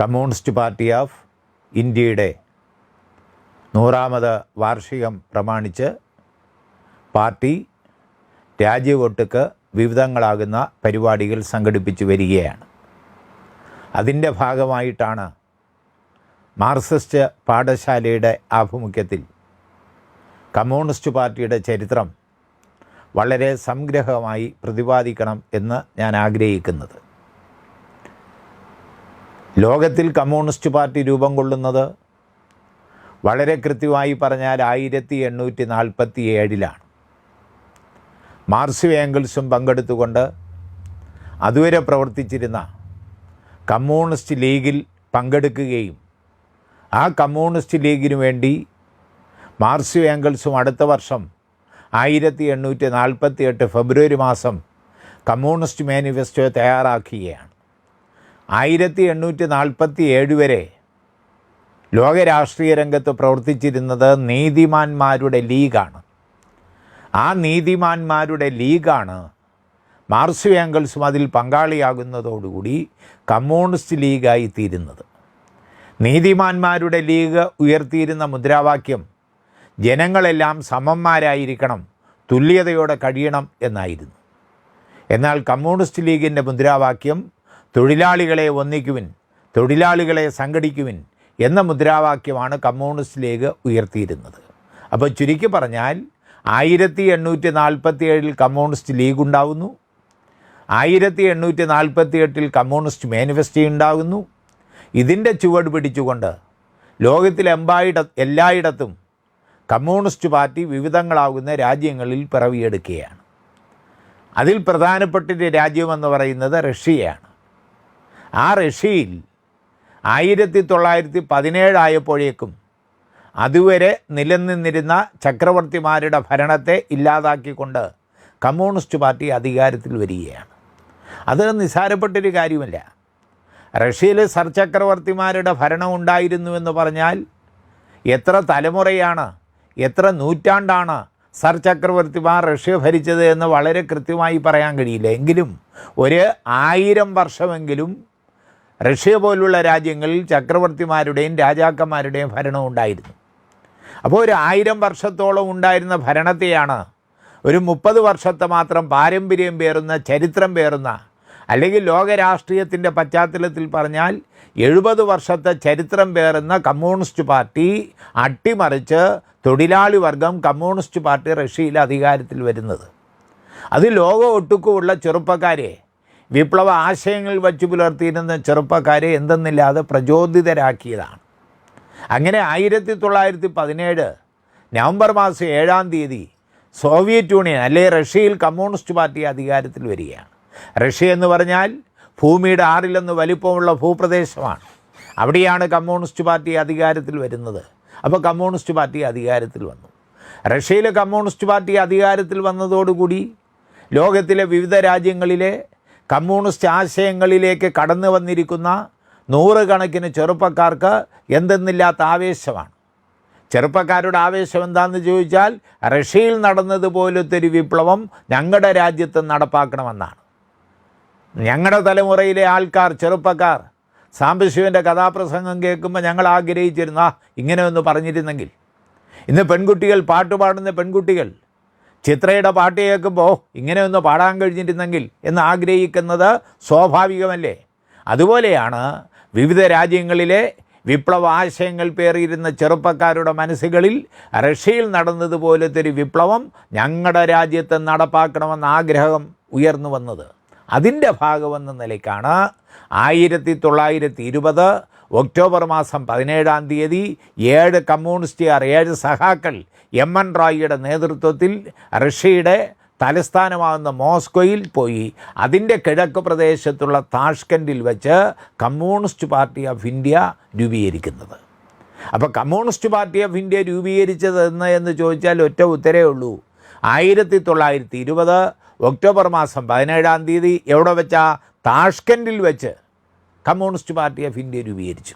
Communist party of ഇന്ത്യയുടെ നൂറാമത് വാർഷികം പ്രമാണിച്ച് പാർട്ടി രാജ്യവൊട്ടുക്ക് വിവിധങ്ങളാകുന്ന പരിപാടികൾ സംഘടിപ്പിച്ചു വരികയാണ്. അതിന്റെ ഭാഗമായിട്ടാണ് മാർക്സിസ്റ്റ് പാഠശാലയുടെ ആഭിമുഖ്യത്തിൽ കമ്മ്യൂണിസ്റ്റ് പാർട്ടിയുടെ ചരിത്രം വളരെ സംഗ്രഹമായി പ്രതിപാദിക്കണം എന്ന് ഞാൻ ആഗ്രഹിക്കുന്നത്. ലോകത്തിൽ കമ്മ്യൂണിസ്റ്റ് പാർട്ടി രൂപം കൊള്ളുന്നത് വളരെ കൃത്യമായി പറഞ്ഞാൽ ആയിരത്തി എണ്ണൂറ്റി നാൽപ്പത്തി ഏഴിലാണ് മാർക്സും ഏംഗിൾസും പങ്കെടുത്തുകൊണ്ട് അതുവരെ പ്രവർത്തിച്ചിരുന്ന കമ്മ്യൂണിസ്റ്റ് ലീഗിൽ പങ്കെടുക്കുകയും ആ കമ്മ്യൂണിസ്റ്റ് ലീഗിനു വേണ്ടി മാർക്സും ഏംഗിൾസും അടുത്ത വർഷം ആയിരത്തി എണ്ണൂറ്റി നാൽപ്പത്തി എട്ട് ഫെബ്രുവരി മാസം കമ്മ്യൂണിസ്റ്റ് മാനിഫെസ്റ്റോ തയ്യാറാക്കുകയാണ്. ആയിരത്തി എണ്ണൂറ്റി നാൽപ്പത്തി ഏഴ് വരെ ലോകരാഷ്ട്രീയ രംഗത്ത് പ്രവർത്തിച്ചിരുന്നത് നീതിമാന്മാരുടെ ലീഗാണ്. ആ നീതിമാന്മാരുടെ ലീഗാണ് മാർസു ആംഗിൾസും അതിൽ പങ്കാളിയാകുന്നതോടുകൂടി കമ്മ്യൂണിസ്റ്റ് ലീഗായി തീരുന്നത്. നീതിമാന്മാരുടെ ലീഗ് ഉയർത്തിയിരുന്ന മുദ്രാവാക്യം ജനങ്ങളെല്ലാം സമന്മാരായിരിക്കണം തുല്യതയോടെ കഴിയണം എന്നായിരുന്നു. എന്നാൽ കമ്മ്യൂണിസ്റ്റ് ലീഗിന്റെ മുദ്രാവാക്യം തൊഴിലാളികളെ ഒന്നിക്കുവിൻ തൊഴിലാളികളെ സംഘടിക്കുവിൻ എന്ന മുദ്രാവാക്യമാണ് കമ്മ്യൂണിസ്റ്റ് ലീഗ് ഉയർത്തിയിരുന്നത്. അപ്പോൾ ചുരുക്കി പറഞ്ഞാൽ ആയിരത്തി എണ്ണൂറ്റി നാൽപ്പത്തി ഏഴിൽ കമ്മ്യൂണിസ്റ്റ് ലീഗ് ഉണ്ടാവുന്നു ആയിരത്തി എണ്ണൂറ്റി നാൽപ്പത്തി എട്ടിൽ കമ്മ്യൂണിസ്റ്റ് മാനിഫെസ്റ്റോ ഉണ്ടാകുന്നു ഇതിന്റെ ചുവട് പിടിച്ചുകൊണ്ട് ലോകത്തിലെമ്പായിട എല്ലായിടത്തും കമ്മ്യൂണിസ്റ്റ് പാർട്ടി വിവിധങ്ങളാകുന്ന രാജ്യങ്ങളിൽ പിറവിയെടുക്കുകയാണ്. അതിൽ പ്രധാനപ്പെട്ടൊരു രാജ്യമെന്ന് പറയുന്നത് റഷ്യയാണ്. ആ റഷ്യയിൽ ആയിരത്തി തൊള്ളായിരത്തി പതിനേഴായപ്പോഴേക്കും അതുവരെ നിലനിന്നിരുന്ന ചക്രവർത്തിമാരുടെ ഭരണത്തെ ഇല്ലാതാക്കിക്കൊണ്ട് കമ്മ്യൂണിസ്റ്റ് പാർട്ടി അധികാരത്തിൽ വരികയാണ്. അത് നിസ്സാരപ്പെട്ടൊരു കാര്യമല്ല. റഷ്യയിൽ സർ ചക്രവർത്തിമാരുടെ ഭരണം ഉണ്ടായിരുന്നുവെന്ന് പറഞ്ഞാൽ എത്ര തലമുറയാണ് എത്ര നൂറ്റാണ്ടാണ് സർ ചക്രവർത്തിമാർ റഷ്യ ഭരിച്ചത് എന്ന് വളരെ കൃത്യമായി പറയാൻ കഴിയില്ല. എങ്കിലും ഒരു ആയിരം വർഷമെങ്കിലും റഷ്യ പോലുള്ള രാജ്യങ്ങളിൽ ചക്രവർത്തിമാരുടെയും രാജാക്കന്മാരുടെയും ഭരണം ഉണ്ടായിരുന്നു. അപ്പോൾ ഒരു ആയിരം വർഷത്തോളം ഉണ്ടായിരുന്ന ഭരണത്തെയാണ് ഒരു മുപ്പത് വർഷത്തെ മാത്രം പാരമ്പര്യം പേറുന്ന ചരിത്രം പേറുന്ന അല്ലെങ്കിൽ ലോകരാഷ്ട്രീയത്തിന്റെ പശ്ചാത്തലത്തിൽ പറഞ്ഞാൽ എഴുപത് വർഷത്തെ ചരിത്രം പേറുന്ന കമ്മ്യൂണിസ്റ്റ് പാർട്ടി അട്ടിമറിച്ച് തൊഴിലാളി വർഗം കമ്മ്യൂണിസ്റ്റ് പാർട്ടി റഷ്യയിൽ അധികാരത്തിൽ വരുന്നത്. അത് ലോകം ഒട്ടുക്കുമുള്ള ചെറുപ്പക്കാരെ വിപ്ലവ ആശയങ്ങൾ വച്ചു പുലർത്തിയിരുന്ന ചെറുപ്പക്കാരെ എന്തെന്നില്ലാതെ പ്രചോദിതരാക്കിയതാണ്. അങ്ങനെ ആയിരത്തി തൊള്ളായിരത്തി പതിനേഴ് നവംബർ മാസം ഏഴാം തീയതി സോവിയറ്റ് യൂണിയൻ അല്ലെ റഷ്യയിൽ കമ്മ്യൂണിസ്റ്റ് പാർട്ടി അധികാരത്തിൽ വരികയാണ്. റഷ്യ എന്ന് പറഞ്ഞാൽ ഭൂമിയുടെ ആറിലൊന്ന് വലിപ്പമുള്ള ഭൂപ്രദേശമാണ്. അവിടെയാണ് കമ്മ്യൂണിസ്റ്റ് പാർട്ടി അധികാരത്തിൽ വരുന്നത്. അപ്പോൾ കമ്മ്യൂണിസ്റ്റ് പാർട്ടി അധികാരത്തിൽ വന്നു. റഷ്യയിലെ കമ്മ്യൂണിസ്റ്റ് പാർട്ടി അധികാരത്തിൽ വന്നതോടുകൂടി ലോകത്തിലെ വിവിധ രാജ്യങ്ങളിലെ കമ്മ്യൂണിസ്റ്റ് ആശയങ്ങളിലേക്ക് കടന്നു വന്നിരിക്കുന്ന നൂറുകണക്കിന് ചെറുപ്പക്കാർക്ക് എന്തെന്നില്ലാത്ത ആവേശമാണ്. ചെറുപ്പക്കാരുടെ ആവേശം എന്താണെന്ന് ചോദിച്ചാൽ റഷ്യയിൽ നടന്നതുപോലത്തെ ഒരു വിപ്ലവം ഞങ്ങളുടെ രാജ്യത്ത് നടപ്പാക്കണമെന്നാണ്. ഞങ്ങളുടെ തലമുറയിലെ ആൾക്കാർ ചെറുപ്പക്കാർ സാംബശിവന്റെ കഥാപ്രസംഗം കേൾക്കുമ്പോൾ ഞങ്ങൾ ആഗ്രഹിച്ചിരുന്ന ഇങ്ങനെ ഒന്ന് പറഞ്ഞിരുന്നെങ്കിൽ. ഇന്ന് പെൺകുട്ടികൾ പാട്ടുപാടുന്ന പെൺകുട്ടികൾ ചിത്രയുടെ പാട്ട് കേൾക്കുമ്പോൾ ഇങ്ങനെ ഒന്ന് പാടാൻ കഴിഞ്ഞിരുന്നെങ്കിൽ എന്ന് ആഗ്രഹിക്കുന്നത് സ്വാഭാവികമല്ലേ? അതുപോലെയാണ് വിവിധ രാജ്യങ്ങളിലെ വിപ്ലവ ആശയങ്ങൾ പേറിയിരുന്ന ചെറുപ്പക്കാരുടെ മനസ്സുകളിൽ റഷ്യയിൽ നടന്നതുപോലത്തെ ഒരു വിപ്ലവം ഞങ്ങളുടെ രാജ്യത്ത് നടപ്പാക്കണമെന്ന ആഗ്രഹം ഉയർന്നു വന്നത്. അതിന്റെ ഭാഗമെന്ന നിലയ്ക്കാണ് ആയിരത്തി തൊള്ളായിരത്തി ഇരുപത് ഒക്ടോബർ മാസം പതിനേഴാം തീയതി ഏഴ് കമ്മ്യൂണിസ്റ്റുകാർ ഏഴ് സഹാക്കൾ എം എൻ റായിയുടെ നേതൃത്വത്തിൽ റഷ്യയുടെ തലസ്ഥാനമാകുന്ന മോസ്കോയിൽ പോയി. അതിന്റെ കിഴക്ക് പ്രദേശത്തുള്ള താഷ്കൻഡിൽ വെച്ച് കമ്മ്യൂണിസ്റ്റ് പാർട്ടി ഓഫ് ഇന്ത്യ രൂപീകരിക്കുന്നത്. അപ്പോൾ കമ്മ്യൂണിസ്റ്റ് പാർട്ടി ഓഫ് ഇന്ത്യ രൂപീകരിച്ചത് എന്ന് എന്ന് ചോദിച്ചാൽ ഒറ്റ ഉത്തരേ ഉള്ളൂ. ആയിരത്തി തൊള്ളായിരത്തി ഇരുപത് ഒക്ടോബർ മാസം പതിനേഴാം തീയതി എവിടെ വെച്ചാൽ താഷ്കൻഡിൽ വെച്ച് കമ്മ്യൂണിസ്റ്റ് പാർട്ടി ഓഫ് ഇന്ത്യ രൂപീകരിച്ചു.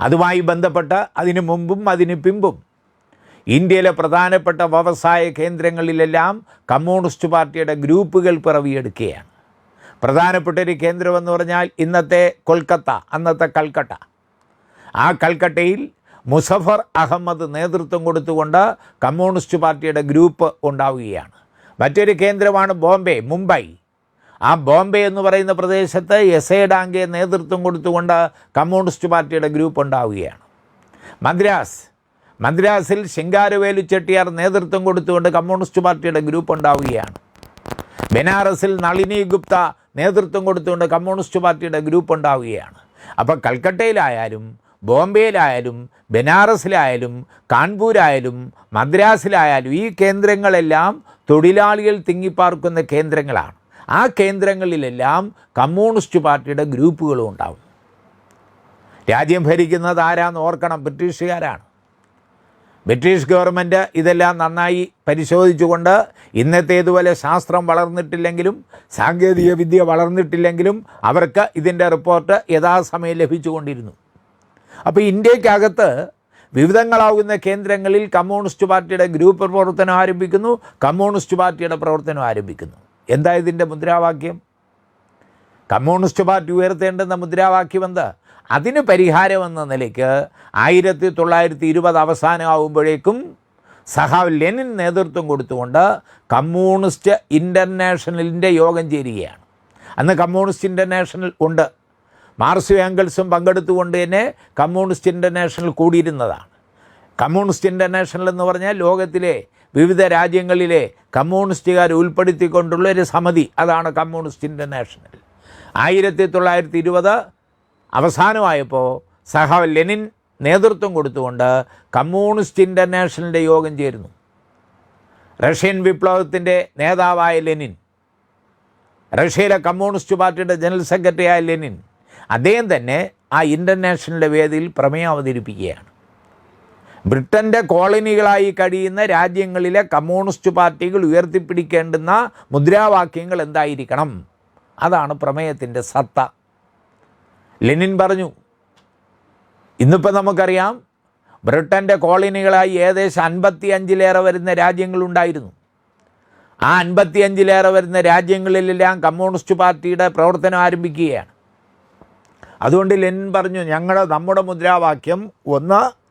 അതുമായി ബന്ധപ്പെട്ട് അതിനു മുമ്പും അതിന് പിമ്പും ഇന്ത്യയിലെ പ്രധാനപ്പെട്ട വ്യവസായ കേന്ദ്രങ്ങളിലെല്ലാം കമ്മ്യൂണിസ്റ്റ് പാർട്ടിയുടെ ഗ്രൂപ്പുകൾ പിറവിയെടുക്കുകയാണ്. പ്രധാനപ്പെട്ട ഒരു കേന്ദ്രമെന്ന് പറഞ്ഞാൽ ഇന്നത്തെ കൊൽക്കത്ത അന്നത്തെ കൽക്കട്ട. ആ കൽക്കട്ടയിൽ മുസഫർ അഹമ്മദ് നേതൃത്വം കൊടുത്തുകൊണ്ട് കമ്മ്യൂണിസ്റ്റ് പാർട്ടിയുടെ ഗ്രൂപ്പ് ഉണ്ടാവുകയാണ്. മറ്റൊരു കേന്ദ്രമാണ് ബോംബെ മുംബൈ. ആ ബോംബെ എന്ന് പറയുന്ന പ്രദേശത്ത് എസ് എ ഡാങ്കെ നേതൃത്വം കൊടുത്തുകൊണ്ട് കമ്മ്യൂണിസ്റ്റ് പാർട്ടിയുടെ ഗ്രൂപ്പ് ഉണ്ടാവുകയാണ്. മദ്രാസ്. മദ്രാസിൽ ശിങ്കാരവേലു ചെട്ടിയാർ നേതൃത്വം കൊടുത്തുകൊണ്ട് കമ്മ്യൂണിസ്റ്റ് പാർട്ടിയുടെ ഗ്രൂപ്പ് ഉണ്ടാവുകയാണ്. ബനാറസിൽ നളിനി ഗുപ്ത നേതൃത്വം കൊടുത്തുകൊണ്ട് കമ്മ്യൂണിസ്റ്റ് പാർട്ടിയുടെ ഗ്രൂപ്പ് ഉണ്ടാവുകയാണ്. അപ്പോൾ കൽക്കട്ടയിലായാലും ബോംബെയിലായാലും ബനാറസിലായാലും കാൺപൂരായാലും മദ്രാസിലായാലും ഈ കേന്ദ്രങ്ങളെല്ലാം തൊഴിലാളികൾ തിങ്ങിപ്പാർക്കുന്ന കേന്ദ്രങ്ങളാണ്. ആ കേന്ദ്രങ്ങളിലെല്ലാം കമ്മ്യൂണിസ്റ്റ് പാർട്ടിയുടെ ഗ്രൂപ്പുകളും ഉണ്ടാവും. രാജ്യം ഭരിക്കുന്നത് ആരാന്ന് ഓർക്കണം ബ്രിട്ടീഷുകാരാണ്. ബ്രിട്ടീഷ് ഗവൺമെന്റ് ഇതെല്ലാം നന്നായി പരിശോധിച്ചുകൊണ്ട് ഇന്നത്തേതുപോലെ ശാസ്ത്രം വളർന്നിട്ടില്ലെങ്കിലും സാങ്കേതിക വിദ്യ വളർന്നിട്ടില്ലെങ്കിലും അവർക്ക് ഇതിന്റെ റിപ്പോർട്ട് യഥാസമയം ലഭിച്ചുകൊണ്ടിരുന്നു. അപ്പോൾ ഇന്ത്യക്കകത്ത് വിവിധങ്ങളാവുന്ന കേന്ദ്രങ്ങളിൽ കമ്മ്യൂണിസ്റ്റ് പാർട്ടിയുടെ ഗ്രൂപ്പ് പ്രവർത്തനം ആരംഭിക്കുന്നു കമ്മ്യൂണിസ്റ്റ് പാർട്ടിയുടെ പ്രവർത്തനം ആരംഭിക്കുന്നു. എന്താ ഇതിന്റെ മുദ്രാവാക്യം? കമ്മ്യൂണിസ്റ്റ് പാർട്ടി ഉയർത്തേണ്ടുന്ന മുദ്രാവാക്യം എന്താ? അതിന് പരിഹാരമെന്ന നിലയ്ക്ക് ആയിരത്തി തൊള്ളായിരത്തി ഇരുപത് അവസാനമാകുമ്പോഴേക്കും സഹാവ് ലെനിൻ നേതൃത്വം കൊടുത്തുകൊണ്ട് കമ്മ്യൂണിസ്റ്റ് ഇന്റർനാഷണലിന്റെ യോഗം ചേരുകയാണ്. അന്ന് കമ്മ്യൂണിസ്റ്റ് ഇന്റർനാഷണൽ ഉണ്ട്. മാർസും ആംഗിൾസും പങ്കെടുത്തുകൊണ്ട് തന്നെ കമ്മ്യൂണിസ്റ്റ് ഇന്റർനാഷണൽ കൂടിയിരുന്നതാണ്. കമ്മ്യൂണിസ്റ്റ് ഇന്റർനാഷണൽ എന്ന് പറഞ്ഞാൽ ലോകത്തിലെ വിവിധ രാജ്യങ്ങളിലെ കമ്മ്യൂണിസ്റ്റുകാർ ഉൾപ്പെടുത്തിക്കൊണ്ടുള്ള ഒരു സമിതി. അതാണ് കമ്മ്യൂണിസ്റ്റ് ഇന്റർനാഷണൽ ആയിരത്തി തൊള്ളായിരത്തി ഇരുപത് അവസാനമായപ്പോൾ സഹാവ് ലെനിൻ നേതൃത്വം കൊടുത്തുകൊണ്ട് കമ്മ്യൂണിസ്റ്റ് ഇന്റർനാഷണലിന്റെ യോഗം ചേരുന്നു. റഷ്യൻ വിപ്ലവത്തിന്റെ നേതാവായ ലെനിൻ റഷ്യയിലെ കമ്മ്യൂണിസ്റ്റ് പാർട്ടിയുടെ ജനറൽ സെക്രട്ടറിയായ ലെനിൻ അദ്ദേഹം തന്നെ ആ ഇന്റർനാഷണലിന്റെ വേദിയിൽ പ്രമേയം അവതരിപ്പിക്കുകയാണ്. ബ്രിട്ടന്റെ കോളനികളായി കഴിയുന്ന രാജ്യങ്ങളിലെ കമ്മ്യൂണിസ്റ്റ് പാർട്ടികൾ ഉയർത്തിപ്പിടിക്കേണ്ടുന്ന മുദ്രാവാക്യങ്ങൾ എന്തായിരിക്കണം? അതാണ് പ്രമേയത്തിന്റെ സത്ത. ലെനിൻ പറഞ്ഞു ഇന്നിപ്പോൾ നമുക്കറിയാം ബ്രിട്ടന്റെ കോളനികളായി ഏകദേശം അൻപത്തി അഞ്ചിലേറെ വരുന്ന രാജ്യങ്ങളുണ്ടായിരുന്നു ആ അൻപത്തി അഞ്ചിലേറെ വരുന്ന രാജ്യങ്ങളിലെല്ലാം കമ്മ്യൂണിസ്റ്റ് പാർട്ടിയുടെ പ്രവർത്തനം ആരംഭിക്കുകയാണ്. അതുകൊണ്ട് ലെനിൻ പറഞ്ഞു ഞങ്ങളുടെ നമ്മുടെ മുദ്രാവാക്യം ഒന്ന്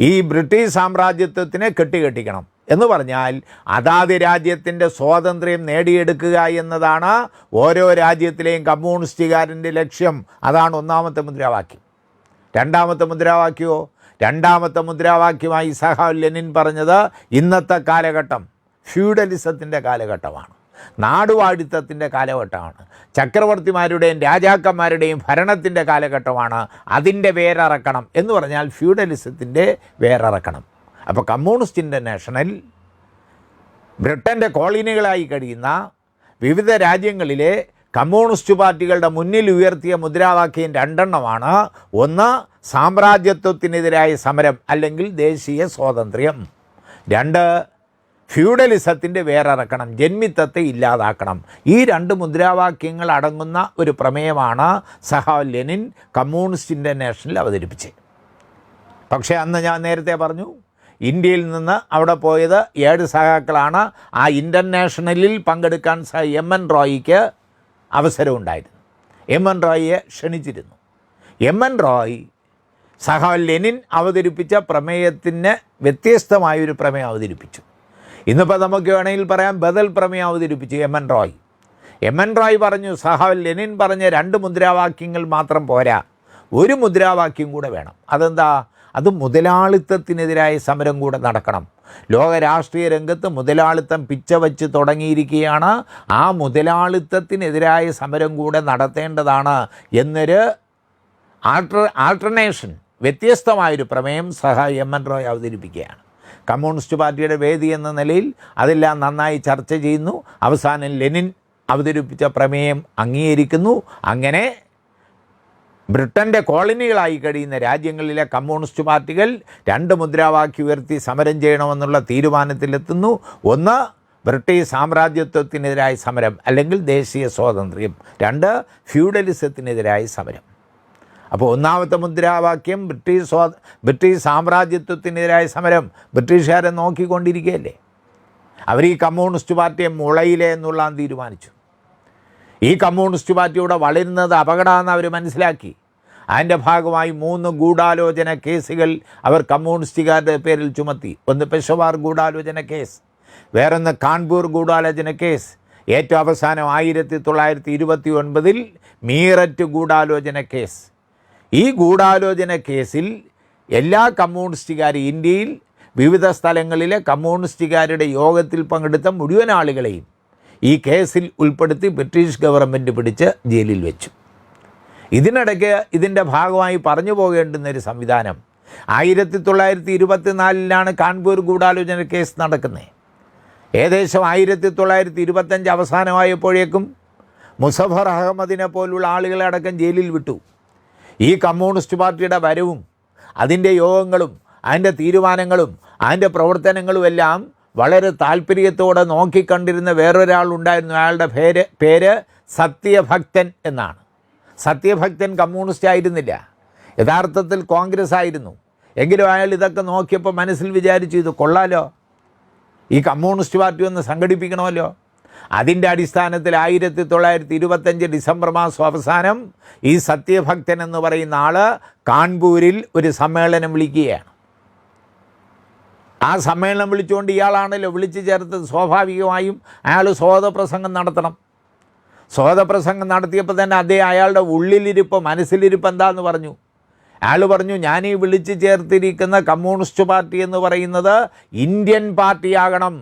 ഈ ബ്രിട്ടീഷ് സാമ്രാജ്യത്വത്തിനെ കെട്ടിക്കെട്ടിക്കണം എന്ന് പറഞ്ഞാൽ അതാത് രാജ്യത്തിന്റെ സ്വാതന്ത്ര്യം നേടിയെടുക്കുക എന്നതാണ് ഓരോ രാജ്യത്തിലെയും കമ്മ്യൂണിസ്റ്റുകാരന്റെ ലക്ഷ്യം. അതാണ് ഒന്നാമത്തെ മുദ്രാവാക്യം. രണ്ടാമത്തെ മുദ്രാവാക്യമോ? രണ്ടാമത്തെ മുദ്രാവാക്യമായി സഹ ലെനിൻ പറഞ്ഞത് ഇന്നത്തെ കാലഘട്ടം ഫ്യൂഡലിസത്തിന്റെ കാലഘട്ടമാണ്. നാടുവാഴിത്തത്തിന്റെ കാലഘട്ടമാണ്. ചക്രവർത്തിമാരുടെയും രാജാക്കന്മാരുടെയും ഭരണത്തിന്റെ കാലഘട്ടമാണ്. അതിന്റെ വേരറക്കണം എന്ന് പറഞ്ഞാൽ ഫ്യൂഡലിസത്തിന്റെ വേരറക്കണം. അപ്പോൾ കമ്മ്യൂണിസ്റ്റ് ഇന്റർനാഷണൽ ബ്രിട്ടന്റെ കോളനികളായി കഴിയുന്ന വിവിധ രാജ്യങ്ങളിലെ കമ്മ്യൂണിസ്റ്റ് പാർട്ടികളുടെ മുന്നിൽ ഉയർത്തിയ മുദ്രാവാക്യം രണ്ടെണ്ണമാണ്. ഒന്ന് സാമ്രാജ്യത്വത്തിനെതിരായ സമരം അല്ലെങ്കിൽ ദേശീയ സ്വാതന്ത്ര്യം. രണ്ട് ഫ്യൂഡലിസത്തിന്റെ വേറിറക്കണം ജന്മിത്തത്തെ ഇല്ലാതാക്കണം. ഈ രണ്ട് മുദ്രാവാക്യങ്ങൾ അടങ്ങുന്ന ഒരു പ്രമേയമാണ് സഹാവ് ലെനിൻ കമ്മ്യൂണിസ്റ്റ് ഇന്റർനാഷണൽ അവതരിപ്പിച്ചത്. പക്ഷേ അന്ന് ഞാൻ നേരത്തെ പറഞ്ഞു ഇന്ത്യയിൽ നിന്ന് അവിടെ പോയത് ഏഴ് സഹാക്കളാണ് ആ ഇന്റർനാഷണലിൽ പങ്കെടുക്കാൻ എം എൻ റോയിക്ക് അവസരമുണ്ടായിരുന്നു. എം എൻ റോയിയെ ക്ഷണിച്ചിരുന്നു. എം എൻ റോയ് സഹാ ലെനിൻ അവതരിപ്പിച്ച പ്രമേയത്തിന് വ്യത്യസ്തമായൊരു പ്രമേയം അവതരിപ്പിച്ചു. ഇന്നിപ്പോൾ നമുക്ക് വേണമെങ്കിൽ പറയാം ബദൽ പ്രമേയം അവതരിപ്പിച്ചു M N Roy. M N Roy പറഞ്ഞു സഹ ലെനിൻ പറഞ്ഞ രണ്ട് മുദ്രാവാക്യങ്ങൾ മാത്രം പോരാ ഒരു മുദ്രാവാക്യം കൂടെ വേണം. അതെന്താ? അത് മുതലാളിത്തത്തിനെതിരായ സമരം കൂടെ നടക്കണം. ലോക രാഷ്ട്രീയ രംഗത്ത് മുതലാളിത്തം പിച്ച വച്ച് തുടങ്ങിയിരിക്കുകയാണ്. ആ മുതലാളിത്തത്തിനെതിരായ സമരം കൂടെ നടത്തേണ്ടതാണ് എന്നൊരു ആൾട്ടർ ആൾട്ടർനേഷൻ വ്യത്യസ്തമായൊരു പ്രമേയം സഹ എം എൻ റോയ് അവതരിപ്പിക്കുകയാണ്. കമ്മ്യൂണിസ്റ്റ് പാർട്ടിയുടെ വേദി എന്ന നിലയിൽ അതെല്ലാം നന്നായി ചർച്ച ചെയ്യുന്നു. അവസാനം ലെനിൻ അവതരിപ്പിച്ച പ്രമേയം അംഗീകരിക്കുന്നു. അങ്ങനെ ബ്രിട്ടന്റെ കോളനികളായി കഴിയുന്ന രാജ്യങ്ങളിലെ കമ്മ്യൂണിസ്റ്റ് പാർട്ടികൾ രണ്ട് മുദ്രാവാക്യം ഉയർത്തി സമരം ചെയ്യണമെന്നുള്ള തീരുമാനത്തിലെത്തുന്നു. ഒന്ന് ബ്രിട്ടീഷ് സാമ്രാജ്യത്വത്തിനെതിരായ സമരം അല്ലെങ്കിൽ ദേശീയ സ്വാതന്ത്ര്യം. രണ്ട് ഫ്യൂഡലിസത്തിനെതിരായ സമരം. അപ്പോൾ ഒന്നാമത്തെ മുദ്രാവാക്യം ബ്രിട്ടീഷ് സ്വാ ബ്രിട്ടീഷ് സാമ്രാജ്യത്വത്തിനെതിരായ സമരം ബ്രിട്ടീഷുകാരെ നോക്കിക്കൊണ്ടിരിക്കുകയല്ലേ? അവർ ഈ കമ്മ്യൂണിസ്റ്റ് പാർട്ടിയെ മുളയിലെ എന്നുള്ളതാണ് തീരുമാനിച്ചു. ഈ കമ്മ്യൂണിസ്റ്റ് പാർട്ടിയുടെ വളരുന്നത് അപകടമാണെന്ന് അവർ മനസ്സിലാക്കി. അതിന്റെ ഭാഗമായി മൂന്ന് ഗൂഢാലോചന കേസുകൾ അവർ കമ്മ്യൂണിസ്റ്റുകാരുടെ പേരിൽ ചുമത്തി. ഒന്ന് പെഷവാർ ഗൂഢാലോചന കേസ് വേറൊന്ന് കാൺപൂർ ഗൂഢാലോചന കേസ്. ഏറ്റവും അവസാനം ആയിരത്തി തൊള്ളായിരത്തി ഇരുപത്തി ഒൻപതിൽ മീററ്റ് ഗൂഢാലോചന കേസ്. ഈ ഗൂഢാലോചന കേസിൽ എല്ലാ കമ്മ്യൂണിസ്റ്റുകാർ ഇന്ത്യയിൽ വിവിധ സ്ഥലങ്ങളിലെ കമ്മ്യൂണിസ്റ്റുകാരുടെ യോഗത്തിൽ പങ്കെടുത്ത മുഴുവൻ ആളുകളെയും ഈ കേസിൽ ഉൾപ്പെടുത്തി ബ്രിട്ടീഷ് ഗവൺമെന്റ് പിടിച്ച് ജയിലിൽ വെച്ചു. ഇതിനിടയ്ക്ക് ഇതിന്റെ ഭാഗമായി പറഞ്ഞു പോകേണ്ടുന്നൊരു സംവിധാനം ആയിരത്തി തൊള്ളായിരത്തി ഇരുപത്തിനാലിലാണ് കാൺപൂർ ഗൂഢാലോചന കേസ് നടക്കുന്നത്. ഏകദേശം ആയിരത്തി തൊള്ളായിരത്തി ഇരുപത്തഞ്ച് അവസാനമായപ്പോഴേക്കും മുസഫർ അഹമ്മദിനെ പോലുള്ള ആളുകളെ അടക്കം ജയിലിൽ വിട്ടു. ഈ കമ്മ്യൂണിസ്റ്റ് പാർട്ടിയുടെ വരവും അതിന്റെ യോഗങ്ങളും അതിന്റെ തീരുമാനങ്ങളും അതിന്റെ പ്രവർത്തനങ്ങളുമെല്ലാം വളരെ താല്പര്യത്തോടെ നോക്കിക്കണ്ടിരുന്ന വേറൊരാൾ ഉണ്ടായിരുന്നു അയാളുടെ പേര് പേര് സത്യഭക്തൻ എന്നാണ്. സത്യഭക്തൻ കമ്മ്യൂണിസ്റ്റ് ആയിരുന്നില്ല. യഥാർത്ഥത്തിൽ കോൺഗ്രസ് ആയിരുന്നു. എങ്കിലും അയാൾ ഇതൊക്കെ നോക്കിയപ്പോൾ മനസ്സിൽ വിചാരിച്ചു ഇത് കൊള്ളാലോ? ഈ കമ്മ്യൂണിസ്റ്റ് പാർട്ടി ഒന്ന് സംഘടിപ്പിക്കണമല്ലോ? അതിന്റെ അടിസ്ഥാനത്തിൽ ആയിരത്തി തൊള്ളായിരത്തി ഇരുപത്തഞ്ച് ഡിസംബർ മാസം അവസാനം ഈ സത്യഭക്തൻ എന്ന് പറയുന്ന ആൾ കാൺപൂരിൽ ഒരു സമ്മേളനം വിളിക്കുകയാണ്. ആ സമ്മേളനം വിളിച്ചുകൊണ്ട് ഇയാളാണല്ലോ വിളിച്ചു ചേർത്ത് സ്വാഭാവികമായും അയാൾ സ്വാതപ്രസംഗം നടത്തണം. സ്വാതപ്രസംഗം നടത്തിയപ്പോൾ തന്നെ അദ്ദേഹം അയാളുടെ ഉള്ളിലിരിപ്പ് മനസ്സിലിരിപ്പ് എന്താന്ന് പറഞ്ഞു. അയാൾ പറഞ്ഞു ഞാൻ ഈ വിളിച്ചു ചേർത്തിരിക്കുന്ന കമ്മ്യൂണിസ്റ്റ് പാർട്ടി എന്ന് പറയുന്നത് ഇന്ത്യൻ പാർട്ടിയാകണം.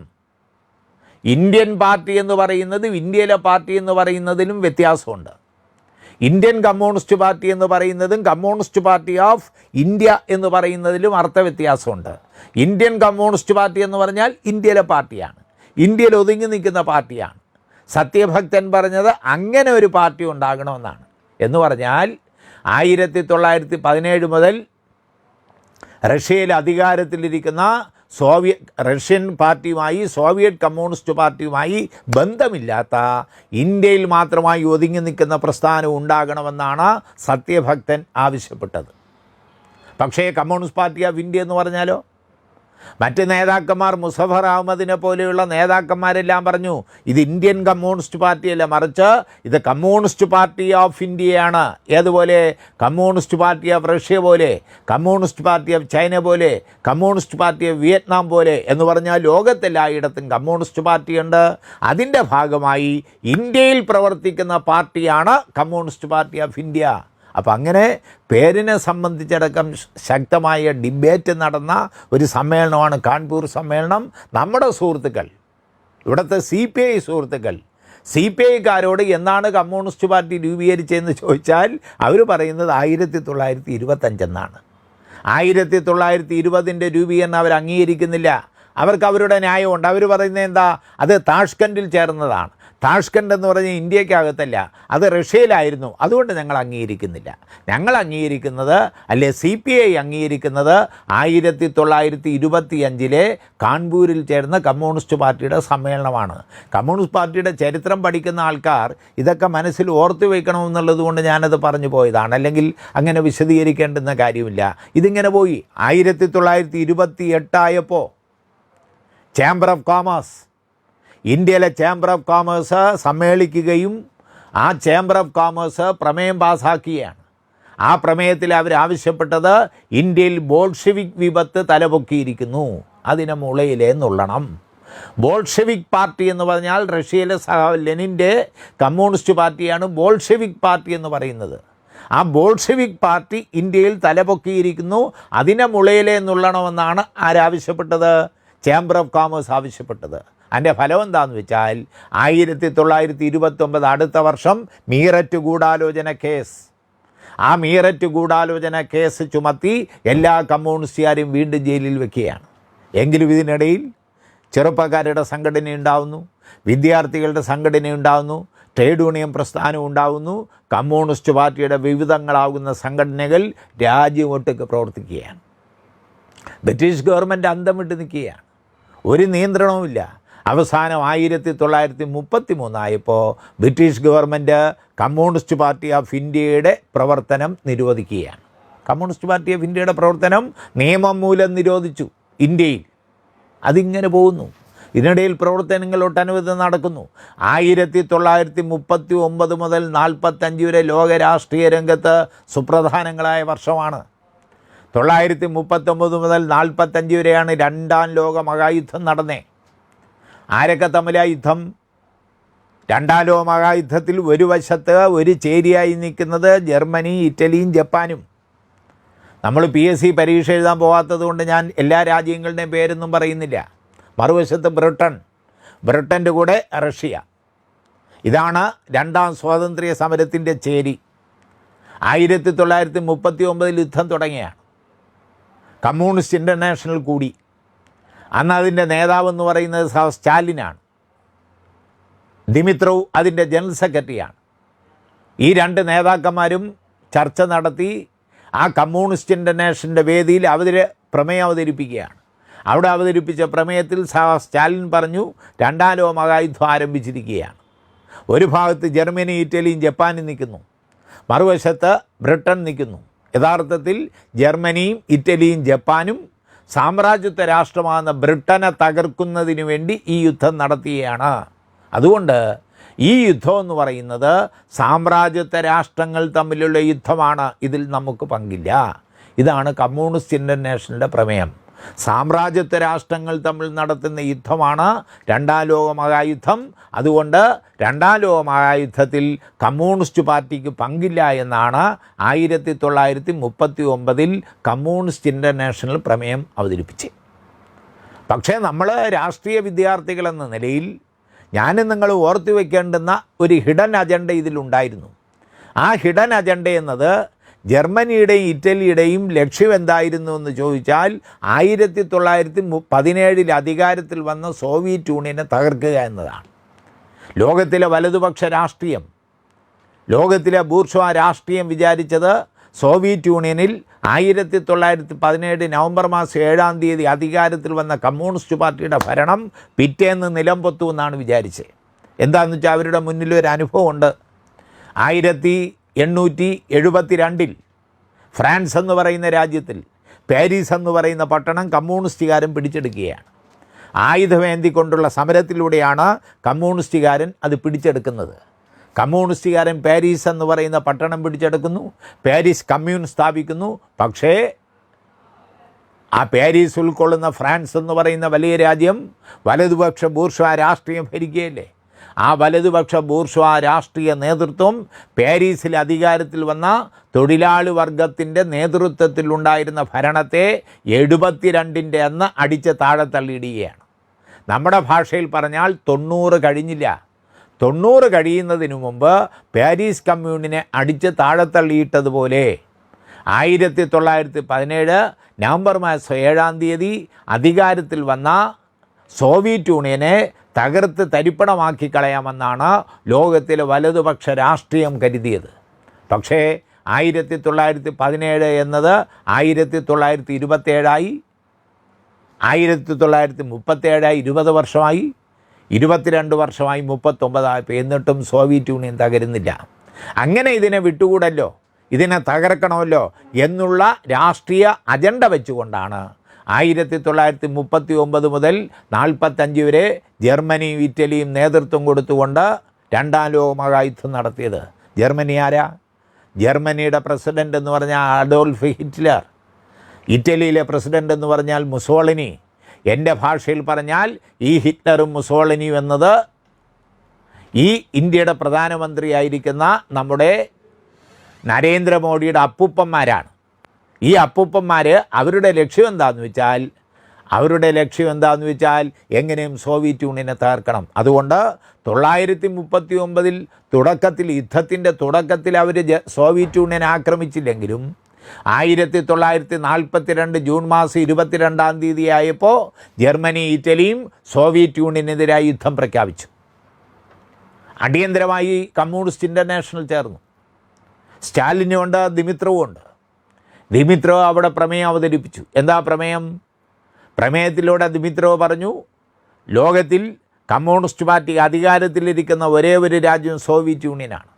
ഇന്ത്യൻ പാർട്ടി എന്ന് പറയുന്നത് ഇന്ത്യയിലെ പാർട്ടി എന്ന് പറയുന്നതിലും വ്യത്യാസമുണ്ട്. ഇന്ത്യൻ കമ്മ്യൂണിസ്റ്റ് പാർട്ടി എന്ന് പറയുന്നതും കമ്മ്യൂണിസ്റ്റ് പാർട്ടി ഓഫ് ഇന്ത്യ എന്ന് പറയുന്നതിലും അർത്ഥവ്യത്യാസമുണ്ട് ഇന്ത്യൻ കമ്മ്യൂണിസ്റ്റ് പാർട്ടി എന്ന് പറഞ്ഞാൽ ഇന്ത്യയിലെ പാർട്ടിയാണ്. ഇന്ത്യയിൽ ഒതുങ്ങി നിൽക്കുന്ന പാർട്ടിയാണ്. സത്യഭക്തൻ പറഞ്ഞത് അങ്ങനെ ഒരു പാർട്ടി ഉണ്ടാകണമെന്നാണ്. എന്ന് പറഞ്ഞാൽ ആയിരത്തി തൊള്ളായിരത്തി പതിനേഴ് മുതൽ റഷ്യയിൽ അധികാരത്തിലിരിക്കുന്ന സോവിയറ്റ് റഷ്യൻ പാർട്ടിയുമായി സോവിയറ്റ് കമ്മ്യൂണിസ്റ്റ് പാർട്ടിയുമായി ബന്ധമില്ലാത്ത ഇന്ത്യയിൽ മാത്രമായി ഒതുങ്ങി നിൽക്കുന്ന പ്രസ്ഥാനം ഉണ്ടാകണമെന്നാണ് സത്യഭക്തൻ ആവശ്യപ്പെട്ടത്. പക്ഷേ കമ്മ്യൂണിസ്റ്റ് പാർട്ടി ഓഫ് ഇന്ത്യ എന്ന് പറഞ്ഞാലോ? മറ്റ് നേതാക്കന്മാർ മുസഫർ അഹമ്മദിനെ പോലെയുള്ള നേതാക്കന്മാരെല്ലാം പറഞ്ഞു ഇത് ഇന്ത്യൻ കമ്മ്യൂണിസ്റ്റ് പാർട്ടിയല്ല മറിച്ച് ഇത് കമ്മ്യൂണിസ്റ്റ് പാർട്ടി ഓഫ് ഇന്ത്യയാണ്. ഏതുപോലെ? കമ്മ്യൂണിസ്റ്റ് പാർട്ടി ഓഫ് റഷ്യ പോലെ കമ്മ്യൂണിസ്റ്റ് പാർട്ടി ഓഫ് ചൈന പോലെ കമ്മ്യൂണിസ്റ്റ് പാർട്ടി ഓഫ് വിയറ്റ്നാം പോലെ. എന്ന് പറഞ്ഞാൽ ലോകത്തെല്ലായിടത്തും കമ്മ്യൂണിസ്റ്റ് പാർട്ടിയുണ്ട്. അതിന്റെ ഭാഗമായി ഇന്ത്യയിൽ പ്രവർത്തിക്കുന്ന പാർട്ടിയാണ് കമ്മ്യൂണിസ്റ്റ് പാർട്ടി ഓഫ് ഇന്ത്യ. അപ്പം അങ്ങനെ പേരിനെ സംബന്ധിച്ചടക്കം ശക്തമായ ഡിബേറ്റ് നടന്ന ഒരു സമ്മേളനമാണ് കാൺപൂർ സമ്മേളനം. നമ്മുടെ സുഹൃത്തുക്കൾ ഇവിടുത്തെ സി പി ഐ സുഹൃത്തുക്കൾ സി പി ഐക്കാരോട് എന്നാണ് കമ്മ്യൂണിസ്റ്റ് പാർട്ടി രൂപീകരിച്ചതെന്ന് ചോദിച്ചാൽ അവർ പറയുന്നത് ആയിരത്തി തൊള്ളായിരത്തി ഇരുപത്തഞ്ചെന്നാണ് ആയിരത്തി തൊള്ളായിരത്തി ഇരുപതിന്റെ രൂപീകരണം അവർ അംഗീകരിക്കുന്നില്ല അവർക്ക് അവരുടെ ന്യായമുണ്ട്. അവർ പറയുന്നത് എന്താ? അത് താഷ്കൻഡിൽ ചേർന്നതാണ്. താഷ്കണ്ട് എന്ന് പറഞ്ഞ ഇന്ത്യക്കകത്തല്ല അത് റഷ്യയിലായിരുന്നു. അതുകൊണ്ട് ഞങ്ങൾ അംഗീകരിക്കുന്നില്ല. ഞങ്ങൾ അംഗീകരിക്കുന്നത് അല്ലെ സി പി ഐ അംഗീകരിക്കുന്നത് ആയിരത്തി തൊള്ളായിരത്തി ഇരുപത്തി അഞ്ചിലെ കാൺപൂരിൽ ചേർന്ന കമ്മ്യൂണിസ്റ്റ് പാർട്ടിയുടെ സമ്മേളനമാണ്. കമ്മ്യൂണിസ്റ്റ് പാർട്ടിയുടെ ചരിത്രം പഠിക്കുന്ന ആൾക്കാർ ഇതൊക്കെ മനസ്സിൽ ഓർത്തു വയ്ക്കണമെന്നുള്ളത് കൊണ്ട് ഞാനത് പറഞ്ഞു പോയതാണ്. അല്ലെങ്കിൽ അങ്ങനെ വിശദീകരിക്കേണ്ടുന്ന കാര്യമില്ല. ഇതിങ്ങനെ പോയി. ആയിരത്തി തൊള്ളായിരത്തി ഇരുപത്തി എട്ടായപ്പോൾ ചേംബർ ഓഫ് കോമേഴ്സ് ഇന്ത്യയിലെ ചേംബർ ഓഫ് കോമേഴ്സ് സമ്മേളിക്കുകയും ആ ചേംബർ ഓഫ് കോമേഴ്സ് പ്രമേയം പാസ്സാക്കുകയാണ് ആ പ്രമേയത്തിൽ അവരാവശ്യപ്പെട്ടത് ഇന്ത്യയിൽ ബോൾഷെവിക് വിപത്ത് തലപൊക്കിയിരിക്കുന്നു. അതിനെ മുളയിലേ നുള്ളണം. ബോൾഷെവിക് പാർട്ടി എന്ന് പറഞ്ഞാൽ റഷ്യയിലെ സഹ ലെനിന്റെ കമ്മ്യൂണിസ്റ്റ് പാർട്ടിയാണ് ബോൾഷെവിക് പാർട്ടി എന്ന് പറയുന്നത്. ആ ബോൾഷെവിക് പാർട്ടി ഇന്ത്യയിൽ തലപൊക്കിയിരിക്കുന്നു. അതിനെ മുളയിലേ നുള്ളണമെന്നാണ് ആരാവശ്യപ്പെട്ടത്? ചേംബർ ഓഫ് കോമേഴ്സ് ആവശ്യപ്പെട്ടത്. അതിന്റെ ഫലം എന്താണെന്ന് വെച്ചാൽ ആയിരത്തി തൊള്ളായിരത്തി ഇരുപത്തൊമ്പത് അടുത്ത വർഷം മീററ്റ് ഗൂഢാലോചന കേസ്. ആ മീററ്റ് ഗൂഢാലോചന കേസ് ചുമത്തി എല്ലാ കമ്മ്യൂണിസ്റ്റുകാരും വീണ്ടും ജയിലിൽ വെക്കുകയാണ്. എങ്കിലും ഇതിനിടയിൽ ചെറുപ്പക്കാരുടെ സംഘടന ഉണ്ടാവുന്നു വിദ്യാർത്ഥികളുടെ സംഘടന ഉണ്ടാവുന്നു ട്രേഡ് യൂണിയൻ പ്രസ്ഥാനം ഉണ്ടാവുന്നു കമ്മ്യൂണിസ്റ്റ് പാർട്ടിയുടെ വിവിധങ്ങളാകുന്ന സംഘടനകൾ രാജ്യം ഒട്ടൊക്കെ പ്രവർത്തിക്കുകയാണ്. ബ്രിട്ടീഷ് ഗവൺമെന്റ് അന്തം വിട്ട് നിൽക്കുകയാണ്. ഒരു നിയന്ത്രണവുമില്ല. അവസാനം ആയിരത്തി തൊള്ളായിരത്തി മുപ്പത്തി മൂന്നായപ്പോൾ British government communist party of ഇന്ത്യയുടെ പ്രവർത്തനം നിരോധിക്കുകയാണ്. കമ്മ്യൂണിസ്റ്റ് പാർട്ടി ഓഫ് ഇന്ത്യയുടെ പ്രവർത്തനം നിയമം മൂലം നിരോധിച്ചു ഇന്ത്യയിൽ. അതിങ്ങനെ പോകുന്നു. ഇതിനിടയിൽ പ്രവർത്തനങ്ങൾ ഒട്ടനവധി നടക്കുന്നു. ആയിരത്തി തൊള്ളായിരത്തി മുപ്പത്തി ഒമ്പത് മുതൽ നാൽപ്പത്തഞ്ച് വരെ ലോക രാഷ്ട്രീയ രംഗത്ത് സുപ്രധാനങ്ങളായ വർഷമാണ്. തൊള്ളായിരത്തി മുപ്പത്തൊമ്പത് മുതൽ നാൽപ്പത്തഞ്ച് വരെയാണ് രണ്ടാം ലോക മഹായുദ്ധം നടന്നേ. ആരൊക്കെ തമ്മിലാണ് യുദ്ധം? രണ്ടാം ലോകമഹായുദ്ധത്തിൽ ഒരു വശത്ത് ഒരു ചേരിയായി നിൽക്കുന്നത് ജർമ്മനി ഇറ്റലിയും ജപ്പാനും. നമ്മൾ പി എസ് സി പരീക്ഷ എഴുതാൻ പോകാത്തത് കൊണ്ട് ഞാൻ എല്ലാ രാജ്യങ്ങളുടെയും പേരൊന്നും പറയുന്നില്ല. മറുവശത്ത് ബ്രിട്ടൻ ബ്രിട്ടന്റെ കൂടെ റഷ്യ. ഇതാണ് രണ്ടാം സ്വാതന്ത്ര്യ സമരത്തിന്റെ ചേരി. ആയിരത്തി തൊള്ളായിരത്തി മുപ്പത്തി ഒമ്പതിൽ യുദ്ധം തുടങ്ങിയാണ്. കമ്മ്യൂണിസ്റ്റ് ഇന്റർനാഷണൽ കൂടി. അന്ന് അതിന്റെ നേതാവെന്ന് പറയുന്നത് സ്റ്റാലിനാണ്. ദിമിത്രവ് അതിന്റെ ജനറൽ സെക്രട്ടറിയാണ്. ഈ രണ്ട് നേതാക്കന്മാരും ചർച്ച നടത്തി ആ കമ്മ്യൂണിസ്റ്റ് ഇന്റർനാഷണലിന്റെ വേദിയിൽ അവർ പ്രമേയം അവതരിപ്പിക്കുകയാണ്. അവിടെ അവതരിപ്പിച്ച പ്രമേയത്തിൽ സ്റ്റാലിൻ പറഞ്ഞു രണ്ടാം ലോക മഹായുദ്ധം ആരംഭിച്ചിരിക്കുകയാണ്. ഒരു ഭാഗത്ത് ജർമ്മനി ഇറ്റലിയും ജപ്പാനും നിൽക്കുന്നു. മറുവശത്ത് ബ്രിട്ടൻ നിൽക്കുന്നു. യഥാർത്ഥത്തിൽ ജർമ്മനിയും ഇറ്റലിയും ജപ്പാനും സാമ്രാജ്യത്വ രാഷ്ട്രമാകുന്ന ബ്രിട്ടനെ തകർക്കുന്നതിന് വേണ്ടി ഈ യുദ്ധം നടത്തുകയാണ് അതുകൊണ്ട് ഈ യുദ്ധം എന്ന് പറയുന്നത് സാമ്രാജ്യത്വ രാഷ്ട്രങ്ങൾ തമ്മിലുള്ള യുദ്ധമാണ്. ഇതിൽ നമുക്ക് പങ്കില്ല. ഇതാണ് കമ്മ്യൂണിസ്റ്റ് ഇന്റർനാഷണലിന്റെ പ്രമേയം. സാമ്രാജ്യത്വ രാഷ്ട്രങ്ങൾ തമ്മിൽ നടത്തുന്ന യുദ്ധമാണ് രണ്ടാം ലോക മഹായുദ്ധം അതുകൊണ്ട് രണ്ടാം ലോക മഹായുദ്ധത്തിൽ കമ്മ്യൂണിസ്റ്റ് പാർട്ടിക്ക് പങ്കില്ല എന്നാണ് ആയിരത്തി തൊള്ളായിരത്തി മുപ്പത്തി ഒമ്പതിൽ കമ്മ്യൂണിസ്റ്റ് ഇന്റർനാഷണൽ പ്രമേയം അവതരിപ്പിച്ചത്. പക്ഷേ നമ്മൾ രാഷ്ട്രീയ വിദ്യാർത്ഥികളെന്ന നിലയിൽ ഞാനും നിങ്ങൾ ഓർത്തു വയ്ക്കേണ്ടുന്ന ഒരു ഹിഡൻ അജണ്ട ഇതിലുണ്ടായിരുന്നു. ആ ഹിഡൻ അജണ്ട എന്നത് ജർമ്മനിയുടെയും ഇറ്റലിയുടെയും ലക്ഷ്യം എന്തായിരുന്നു എന്ന് ചോദിച്ചാൽ ആയിരത്തി തൊള്ളായിരത്തി പതിനേഴിൽ അധികാരത്തിൽ വന്ന സോവിയറ്റ് യൂണിയനെ തകർക്കുക എന്നതാണ്. ലോകത്തിലെ വലതുപക്ഷ രാഷ്ട്രീയം ലോകത്തിലെ ബൂർഷ്വ രാഷ്ട്രീയം വിചാരിച്ചത് സോവിയറ്റ് യൂണിയനിൽ ആയിരത്തി തൊള്ളായിരത്തി പതിനേഴ് നവംബർ മാസം ഏഴാം തീയതി അധികാരത്തിൽ വന്ന കമ്മ്യൂണിസ്റ്റ് പാർട്ടിയുടെ ഭരണം പിറ്റേന്ന് നിലംപൊത്തു എന്നാണ് വിചാരിച്ചത്. എന്താണെന്ന് വെച്ചാൽ അവരുടെ മുന്നിൽ ഒരു അനുഭവമുണ്ട്. ആയിരത്തി എണ്ണൂറ്റി എഴുപത്തി രണ്ടിൽ ഫ്രാൻസ് എന്ന് പറയുന്ന രാജ്യത്തിൽ പാരീസ് എന്ന് പറയുന്ന പട്ടണം കമ്മ്യൂണിസ്റ്റുകാരൻ പിടിച്ചെടുക്കുകയാണ്. ആയുധമേന്തിക്കൊണ്ടുള്ള സമരത്തിലൂടെയാണ് കമ്മ്യൂണിസ്റ്റുകാരൻ അത് പിടിച്ചെടുക്കുന്നത്. കമ്മ്യൂണിസ്റ്റുകാരൻ പാരീസ് എന്ന് പറയുന്ന പട്ടണം പിടിച്ചെടുക്കുന്നു പാരീസ് കമ്മ്യൂൺ സ്ഥാപിക്കുന്നു. പക്ഷേ ആ പാരീസ് ഉൾക്കൊള്ളുന്ന ഫ്രാൻസ് എന്ന് പറയുന്ന വലിയ രാജ്യം വലതുപക്ഷ ബൂർഷ രാഷ്ട്രീയം ഭരിക്കുകയല്ലേ? ആ വലതുപക്ഷ ബൂർഷ്വ രാഷ്ട്രീയ നേതൃത്വം പാരീസിൽ അധികാരത്തിൽ വന്ന തൊഴിലാളി വർഗത്തിന്റെ നേതൃത്വത്തിലുണ്ടായിരുന്ന ഭരണത്തെ എഴുപത്തിരണ്ടിന്റെ അന്ന് അടിച്ച് താഴെ തള്ളിയിടുകയാണ്. നമ്മുടെ ഭാഷയിൽ പറഞ്ഞാൽ തൊണ്ണൂറ് കഴിഞ്ഞില്ല. തൊണ്ണൂറ് കഴിയുന്നതിന് മുമ്പ് പാരീസ് കമ്മ്യൂണിനെ അടിച്ച് താഴെ തള്ളിയിട്ടതുപോലെ ആയിരത്തി തൊള്ളായിരത്തി പതിനേഴ് നവംബർ മാസം ഏഴാം തീയതി അധികാരത്തിൽ വന്ന സോവിയറ്റ് യൂണിയനെ തകർത്ത് തരിപ്പണമാക്കി കളയാമെന്നാണ് ലോകത്തിലെ വലതുപക്ഷ രാഷ്ട്രീയം കരുതിയത്. പക്ഷേ ആയിരത്തി തൊള്ളായിരത്തി പതിനേഴ് എന്നത് ആയിരത്തി തൊള്ളായിരത്തി ഇരുപത്തേഴായി ആയിരത്തി തൊള്ളായിരത്തി മുപ്പത്തേഴായി ഇരുപത് വർഷമായി ഇരുപത്തിരണ്ട് വർഷമായി മുപ്പത്തൊമ്പതായപ്പോൾ എന്നിട്ടും സോവിയറ്റ് യൂണിയൻ തകരുന്നില്ല. അങ്ങനെ ഇതിനെ വിട്ടുകൂടല്ലോ? ഇതിനെ തകർക്കണമല്ലോ എന്നുള്ള രാഷ്ട്രീയ അജണ്ട വെച്ചുകൊണ്ടാണ് ആയിരത്തി തൊള്ളായിരത്തി മുപ്പത്തി ഒമ്പത് മുതൽ നാൽപ്പത്തഞ്ച് വരെ ജർമ്മനിയും ഇറ്റലിയും നേതൃത്വം കൊടുത്തുകൊണ്ട് രണ്ടാം ലോകമഹായുദ്ധം നടത്തിയത്. ജർമ്മനി ആരാ? ജർമ്മനിയുടെ പ്രസിഡന്റ് എന്ന് പറഞ്ഞാൽ അഡോൾഫ് ഹിറ്റ്ലർ. ഇറ്റലിയിലെ പ്രസിഡന്റ് എന്ന് പറഞ്ഞാൽ മുസോളിനി. എന്റെ ഭാഷയിൽ പറഞ്ഞാൽ ഈ ഹിറ്റ്ലറും മുസോളിനിയും എന്നത് ഈ ഇന്ത്യയുടെ പ്രധാനമന്ത്രിയായിരിക്കുന്ന നമ്മുടെ നരേന്ദ്രമോദിയുടെ അപ്പൂപ്പന്മാരാണ്. ഈ അപ്പൂപ്പന്മാർ അവരുടെ ലക്ഷ്യം എന്താണെന്ന് വെച്ചാൽ അവരുടെ ലക്ഷ്യം എന്താന്ന് വെച്ചാൽ എങ്ങനെയും സോവിയറ്റ് യൂണിയനെ തകർക്കണം. അതുകൊണ്ട് തൊള്ളായിരത്തി മുപ്പത്തി ഒമ്പതിൽ തുടക്കത്തിൽ യുദ്ധത്തിന്റെ തുടക്കത്തിൽ അവർ സോവിയറ്റ് യൂണിയൻ ആക്രമിച്ചില്ലെങ്കിലും ആയിരത്തി തൊള്ളായിരത്തി നാൽപ്പത്തി രണ്ട് ജൂൺ മാസം ഇരുപത്തിരണ്ടാം തീയതി ആയപ്പോൾ ജർമ്മനി ഇറ്റലിയും സോവിയറ്റ് യൂണിയനെതിരായി യുദ്ധം പ്രഖ്യാപിച്ചു. അടിയന്തരമായി കമ്മ്യൂണിസ്റ്റ് ഇന്റർനാഷണൽ ചേർന്നു. സ്റ്റാലിനുണ്ട് ദിമിത്രവുമുണ്ട് ദിമിത്രോ അവിടെ പ്രമേയം അവതരിപ്പിച്ചു. എന്താ പ്രമേയം? പ്രമേയത്തിലൂടെ ദിമിത്രോ പറഞ്ഞു ലോകത്തിൽ കമ്മ്യൂണിസ്റ്റ് പാർട്ടി അധികാരത്തിലിരിക്കുന്ന ഒരേ ഒരു രാജ്യം സോവിയറ്റ് യൂണിയനാണ്.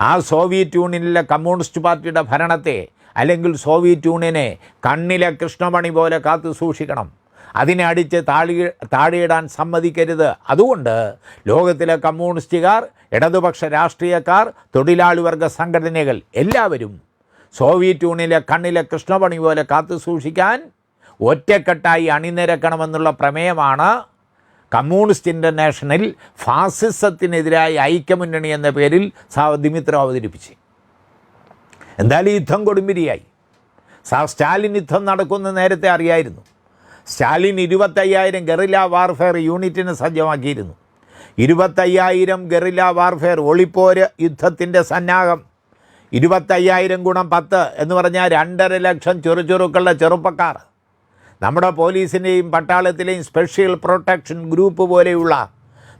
ആ സോവിയറ്റ് യൂണിയനിലെ കമ്മ്യൂണിസ്റ്റ് പാർട്ടിയുടെ ഭരണത്തെ അല്ലെങ്കിൽ സോവിയറ്റ് യൂണിയനെ കണ്ണിലെ കൃഷ്ണമണി പോലെ കാത്തു സൂക്ഷിക്കണം. അതിനെ അടിച്ച് താഴി താഴെയിടാൻ സമ്മതിക്കരുത്. അതുകൊണ്ട് ലോകത്തിലെ കമ്മ്യൂണിസ്റ്റുകാർ ഇടതുപക്ഷ രാഷ്ട്രീയക്കാർ തൊഴിലാളി വർഗ സംഘടനകൾ എല്ലാവരും സോവിയറ്റ് യൂണിയനിലെ കണ്ണിലെ കൃഷ്ണപണി പോലെ കാത്തു സൂക്ഷിക്കാൻ ഒറ്റക്കെട്ടായി അണിനിരക്കണമെന്നുള്ള പ്രമേയമാണ് കമ്മ്യൂണിസ്റ്റ് ഇന്റർനാഷണൽ ഫാസിസത്തിനെതിരായ ഐക്യമുന്നണി എന്ന പേരിൽ സാ ദിമിത്ര അവതരിപ്പിച്ച്. എന്തായാലും യുദ്ധം കൊടുമ്പിരിയായി. സാർ സ്റ്റാലിൻ യുദ്ധം നടക്കുന്ന നേരത്തെ അറിയായിരുന്നു. സ്റ്റാലിൻ ഇരുപത്തയ്യായിരം ഗറില്ല വാർഫെയർ യൂണിറ്റിന് സജ്ജമാക്കിയിരുന്നു. ഇരുപത്തയ്യായിരം ഗറില്ല വാർഫെയർ ഒളിപ്പോര് യുദ്ധത്തിന്റെ സന്നാഹം ഇരുപത്തയ്യായിരം ഗുണം പത്ത് എന്ന് പറഞ്ഞാൽ രണ്ടര ലക്ഷം ചെറുചെറുക്കളുടെ ചെറുപ്പക്കാർ. നമ്മുടെ പോലീസിന്റെയും പട്ടാളത്തിലെയും സ്പെഷ്യൽ പ്രൊട്ടക്ഷൻ ഗ്രൂപ്പ് പോലെയുള്ള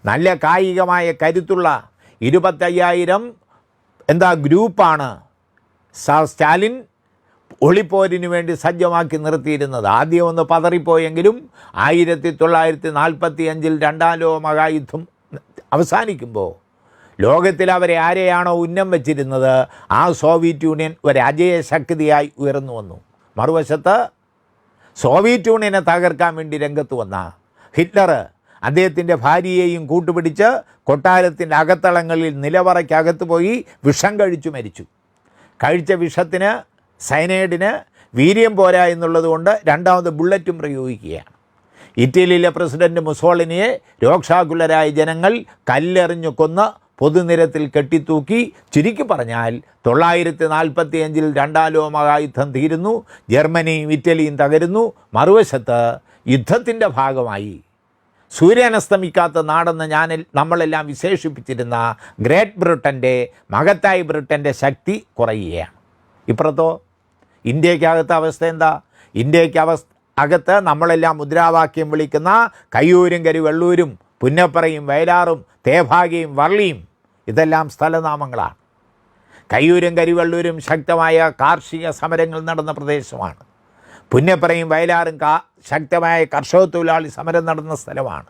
നല്ല കായികമായ കരുത്തുള്ള ഇരുപത്തയ്യായിരം എന്താ ഗ്രൂപ്പാണ് സാ- സ്റ്റാലിൻ ഒളിപ്പോരിനു വേണ്ടി സജ്ജമാക്കി നിർത്തിയിരുന്നത്. ആദ്യം ഒന്ന് പതറിപ്പോയെങ്കിലും ആയിരത്തി തൊള്ളായിരത്തി നാൽപ്പത്തി അഞ്ചിൽ രണ്ടാം ലോക മഹായുദ്ധം അവസാനിക്കുമ്പോൾ ലോകത്തിൽ അവരെ ആരെയാണോ ഉന്നം വച്ചിരുന്നത് ആ സോവിയറ്റ് യൂണിയൻ ഒരു അജയ ശക്തിയായി ഉയർന്നു വന്നു. മറുവശത്ത് സോവിയറ്റ് യൂണിയനെ തകർക്കാൻ വേണ്ടി രംഗത്ത് വന്ന ഹിറ്റ്ലർ അദ്ദേഹത്തിന്റെ ഭാര്യയെയും കൂട്ടുപിടിച്ച് കൊട്ടാരത്തിന്റെ അകത്തളങ്ങളിൽ നിലവറയ്ക്കകത്ത് പോയി വിഷം കഴിച്ചു മരിച്ചു. കഴിച്ച വിഷത്തിന് സൈനൈഡിന് വീര്യം പോരാ എന്നുള്ളതുകൊണ്ട് രണ്ടാമത് ബുള്ളറ്റും പ്രയോഗിക്കുകയാണ്. ഇറ്റലിയിലെ പ്രസിഡന്റ് മുസോളിനിയെ രോക്ഷാകുലരായ ജനങ്ങൾ കല്ലെറിഞ്ഞു കൊന്ന് പൊതുനിരത്തിൽ കെട്ടിത്തൂക്കി ചുരുക്കി പറഞ്ഞാൽ തൊള്ളായിരത്തി നാൽപ്പത്തി അഞ്ചിൽ രണ്ടാം ലോകമഹായുദ്ധം തീരുന്നു ജർമ്മനിയും ഇറ്റലിയും തകരുന്നു. മറുവശത്ത് യുദ്ധത്തിന്റെ ഭാഗമായി സൂര്യനസ്തമിക്കാത്ത നാടെന്ന് ഞാൻ നമ്മളെല്ലാം വിശേഷിപ്പിച്ചിരുന്ന ഗ്രേറ്റ് ബ്രിട്ടന്റെ മഹത്തായ ബ്രിട്ടന്റെ ശക്തി കുറയുകയാണ്. ഇപ്പുറത്തോ? ഇന്ത്യക്കകത്തെ അവസ്ഥ എന്താ? ഇന്ത്യയ്ക്ക് അവസ്ഥ അകത്ത് നമ്മളെല്ലാം മുദ്രാവാക്യം വിളിക്കുന്ന കയ്യൂരും കരുവെള്ളൂരും പുന്നപ്പറയും വയലാറും തേഭാഗയും വള്ളിയും ഇതെല്ലാം സ്ഥലനാമങ്ങളാണ്. കയ്യൂരും കരിവള്ളൂരും ശക്തമായ കാർഷിക സമരങ്ങൾ നടന്ന പ്രദേശമാണ്. പുന്നപ്പറയും വയലാറും കാ ശക്തമായ കർഷക തൊഴിലാളി സമരം നടന്ന സ്ഥലമാണ്.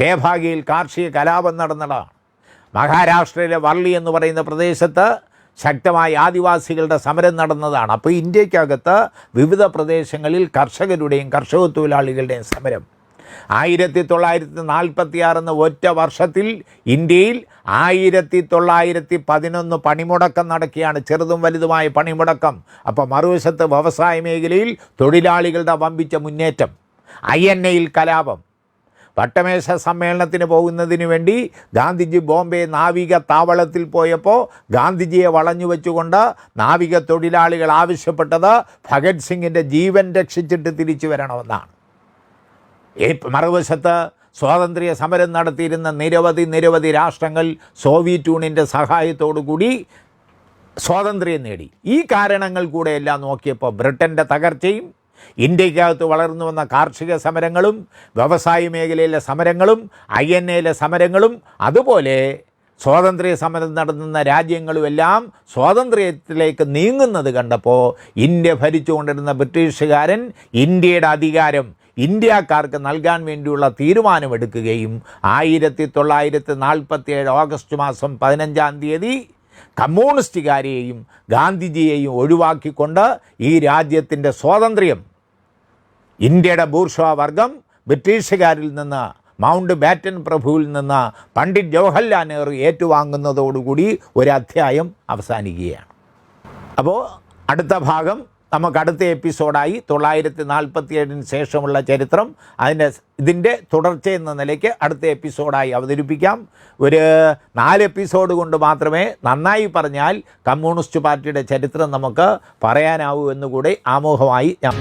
തേഭാഗിയിൽ കാർഷിക കലാപം നടന്നതാണ്. മഹാരാഷ്ട്രയിലെ വർളി എന്ന് പറയുന്ന പ്രദേശത്ത് ശക്തമായ ആദിവാസികളുടെ സമരം നടന്നതാണ്. അപ്പോൾ ഇന്ത്യക്കകത്ത് വിവിധ പ്രദേശങ്ങളിൽ കർഷകരുടെയും കർഷക തൊഴിലാളികളുടെയും സമരം ആയിരത്തി തൊള്ളായിരത്തി നാൽപ്പത്തി ആറെന്ന ഒറ്റ വർഷത്തിൽ ഇന്ത്യയിൽ ആയിരത്തി തൊള്ളായിരത്തി പതിനൊന്ന് പണിമുടക്കം നടക്കുകയാണ്. ചെറുതും വലുതുമായ പണിമുടക്കം. അപ്പോൾ മറുവശത്ത് വ്യവസായ മേഖലയിൽ തൊഴിലാളികളുടെ വമ്പിച്ച മുന്നേറ്റം. ഐ എൻ എയിൽ കലാപം. വട്ടമേശ സമ്മേളനത്തിന് പോകുന്നതിന് വേണ്ടി ഗാന്ധിജി ബോംബെ നാവിക താവളത്തിൽ പോയപ്പോൾ ഗാന്ധിജിയെ വളഞ്ഞു വെച്ചുകൊണ്ട് നാവിക തൊഴിലാളികൾ ആവശ്യപ്പെട്ടത് ഭഗത് സിംഗിന്റെ ജീവൻ രക്ഷിച്ചിട്ട് തിരിച്ചു വരണമെന്നാണ്. മറുവശത്ത് സ്വാതന്ത്ര്യ സമരം നടത്തിയിരുന്ന നിരവധി നിരവധി രാഷ്ട്രങ്ങൾ സോവിയറ്റ് യൂണിയന്റെ സഹായത്തോടു കൂടി സ്വാതന്ത്ര്യം നേടി. ഈ കാരണങ്ങൾ കൂടെ എല്ലാം നോക്കിയപ്പോൾ ബ്രിട്ടന്റെ തകർച്ചയും ഇന്ത്യക്കകത്ത് വളർന്നു വന്ന കാർഷിക സമരങ്ങളും വ്യവസായ മേഖലയിലെ സമരങ്ങളും ഐ എൻ എയിലെ സമരങ്ങളും അതുപോലെ സ്വാതന്ത്ര്യ സമരം നടത്തുന്ന രാജ്യങ്ങളുമെല്ലാം സ്വാതന്ത്ര്യത്തിലേക്ക് നീങ്ങുന്നത് കണ്ടപ്പോൾ ഇന്ത്യ ഭരിച്ചുകൊണ്ടിരുന്ന ബ്രിട്ടീഷുകാരൻ ഇന്ത്യയുടെ അധികാരം ഇന്ത്യക്കാർക്ക് നൽകാൻ വേണ്ടിയുള്ള തീരുമാനമെടുക്കുകയും ആയിരത്തി തൊള്ളായിരത്തി നാൽപ്പത്തി ഏഴ് ഓഗസ്റ്റ് മാസം പതിനഞ്ചാം തീയതി കമ്മ്യൂണിസ്റ്റുകാരെയും ഗാന്ധിജിയെയും ഒഴിവാക്കിക്കൊണ്ട് ഈ രാജ്യത്തിന്റെ സ്വാതന്ത്ര്യം. ഇന്ത്യയുടെ ബൂർഷ്വ വർഗം ബ്രിട്ടീഷുകാരിൽ നിന്ന് മൗണ്ട് ബാറ്റൻ പ്രഭുവിൽ നിന്ന് പണ്ഡിറ്റ് ജവഹർലാൽ നെഹ്റു ഏറ്റുവാങ്ങുന്നതോടുകൂടി ഒരു അവസാനിക്കുകയാണ്. അപ്പോൾ അടുത്ത ഭാഗം നമുക്ക് അടുത്ത എപ്പിസോഡായി തൊള്ളായിരത്തി നാൽപ്പത്തി ഏഴിന് ശേഷമുള്ള ചരിത്രം. അതിന്റെ ഇതിന്റെ തുടർച്ച എന്ന നിലയ്ക്ക് അടുത്ത എപ്പിസോഡായി അവതരിപ്പിക്കാം. ഒരു നാല് എപ്പിസോഡ് കൊണ്ട് മാത്രമേ നന്നായി പറഞ്ഞാൽ കമ്മ്യൂണിസ്റ്റ് പാർട്ടിയുടെ ചരിത്രം നമുക്ക് പറയാനാവൂ എന്നുകൂടി ആമോഹമായി ഞാൻ